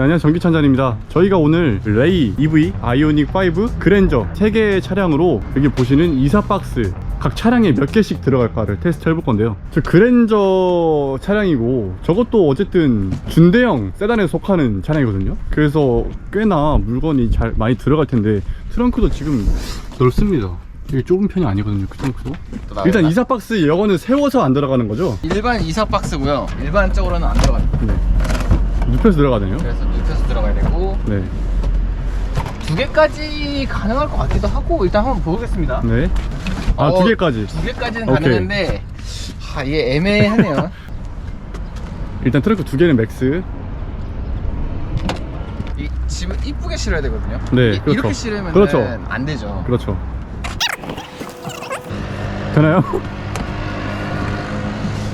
네, 안녕하세요 전기찬잔입니다 저희가 오늘 레이 EV, 아이오닉 5, 그랜저 3개의 차량으로 여기 보시는 이사박스 각 차량에 몇 개씩 들어갈까를 테스트 해볼 건데요 저 그랜저 차량이고 저것도 어쨌든 준대형 세단에 속하는 차량이거든요 그래서 꽤나 물건이 잘 많이 들어갈 텐데 트렁크도 지금 넓습니다 이게 좁은 편이 아니거든요 그 트렁크도? 일단 이사 박스 이거는 세워서 안 들어가는 거죠? 일반 이사 박스고요. 일반적으로는 안 들어갑니다. 네 눕혀서 들어가네요 그래서 들어가야 되고 네 두 개까지 가능할 것 같기도 하고 일단 한번 보겠습니다. 네. 아, 어, 두 개까지. 두 개까지는 오케이. 가능한데 아, 이게 애매하네요. 일단 트렁크 두 개는 맥스. 이 집은 이쁘게 실어야 되거든요. 네, 이, 그렇죠. 이렇게 실으면 그렇죠. 안 되죠. 그렇죠. 되나요?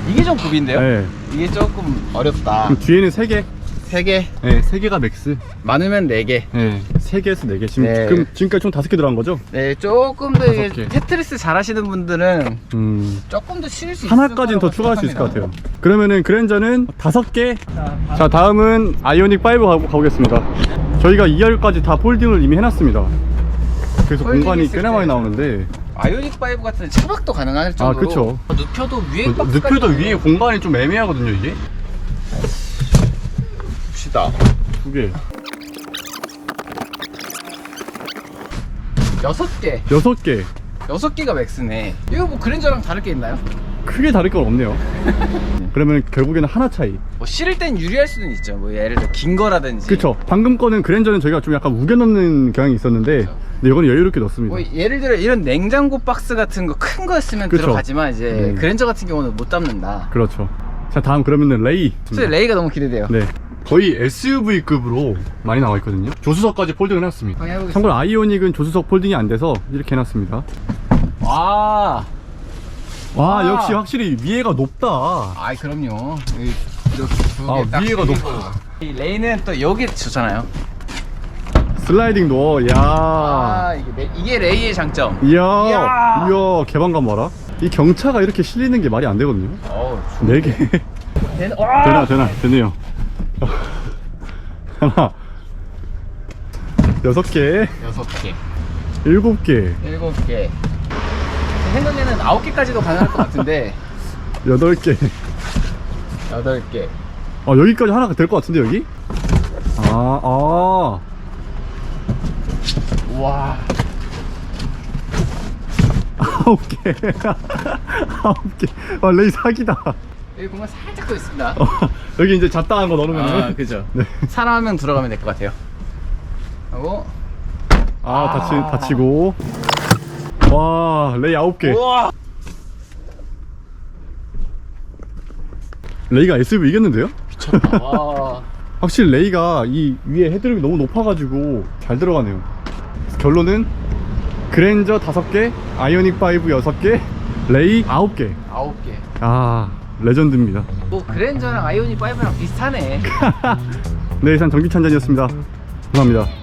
이게 좀 고비인데요. 네. 이게 조금 어렵다. 그럼 뒤에는 세 개. 세 개, 네, 세 개가 맥스. 많으면 네 개. 네. 세 개에서 네 개. 지금, 네. 그럼 지금까지 총 다섯 개 들어간 거죠? 네, 조금 더 이게 다섯 개. 테트리스 잘 하시는 분들은 음. 조금 더 실을 수 하나까지는 더 있을 추가할 수 있을 것 생각합니다. 같아요. 그러면은 그랜저는 다섯 개. 자, 자, 다음은 아이오닉 5 가, 가보겠습니다. 저희가 2열까지 다 폴딩을 이미 해놨습니다. 그래서 폴딩 공간이 꽤나 때. 많이 나오는데 아이오닉 5 같은 차박도 가능할 정도로 그쵸. 눕혀도 위에 박스까지 눕혀도 위에 공간이 좀 애매하거든요, 이게. 봅시다 두 개. 여섯 개 여섯 개. 여섯 개가 맥스네 이거 뭐 그랜저랑 다를 게 있나요? 크게 다를 건 없네요. 그러면 결국에는 하나 차이. 뭐 실을 땐 유리할 수는 있죠 뭐 예를 들어 긴 거라든지 그쵸. 방금 거는 그랜저는 저희가 좀 약간 우겨 넣는 경향이 있었는데, 그쵸. 근데 이거는 여유롭게 넣습니다. 뭐 예를 들어 이런 냉장고 박스 같은 거 큰 거였으면 그쵸. 들어가지만 이제 음. 그랜저 같은 경우는 못 담는다 그렇죠. 자, 다음 그러면은 레이. 사실 레이가 너무 기대돼요 네. 거의 SUV급으로 많이 나와 있거든요. 조수석까지 폴딩을 해놨습니다. 한번 해보겠습니다. 참고로 아이오닉은 조수석 폴딩이 안 돼서 이렇게 해놨습니다. 와 와, 아. 역시 확실히 위에가 높다. 아이 그럼요 이렇게 아, 두개 딱 위에가 높아. 이 레이는 또 여기 좋잖아요 슬라이딩 도어, 야 아 이게, 레- 이게 레이의 장점 이야, 이야. 이야, 개방감 봐라. 이 경차가 이렇게 실리는 게 말이 안 되거든요. 어우 네 개. 된- 와! 되나, 되나, 되네요. 하나, 여섯 개, 여섯 개 일곱 개, 일곱 개제 생각에는 아홉 개까지도 가능할 것 같은데 여덟 개. 여덟 개 아, 여기까지 하나가 될 것 같은데, 여기? 아, 아. 와 아홉 개. 아홉 개. 아, 레이 사기다. 여기 공간 살짝 더 있습니다 어, 여기 이제 잡다한 거 넣으면. 아 그죠 네. 사람 한명 들어가면 될 것 같아요 하고 아, 다치, 아. 다치고. 와, 레이 아홉 개. 우와 레이가 SUV 이겼는데요? 미쳤다 와 확실히 레이가 이 위에 헤드룸이 너무 높아가지고 잘 들어가네요. 결론은 그랜저 다섯 개, 아이오닉 5 여섯 개, 레이 아홉 개. 아홉 개 아, 레전드입니다. 뭐 그랜저랑 아이오닉 5랑 비슷하네 네, 이상 전기찬전이었습니다. 감사합니다.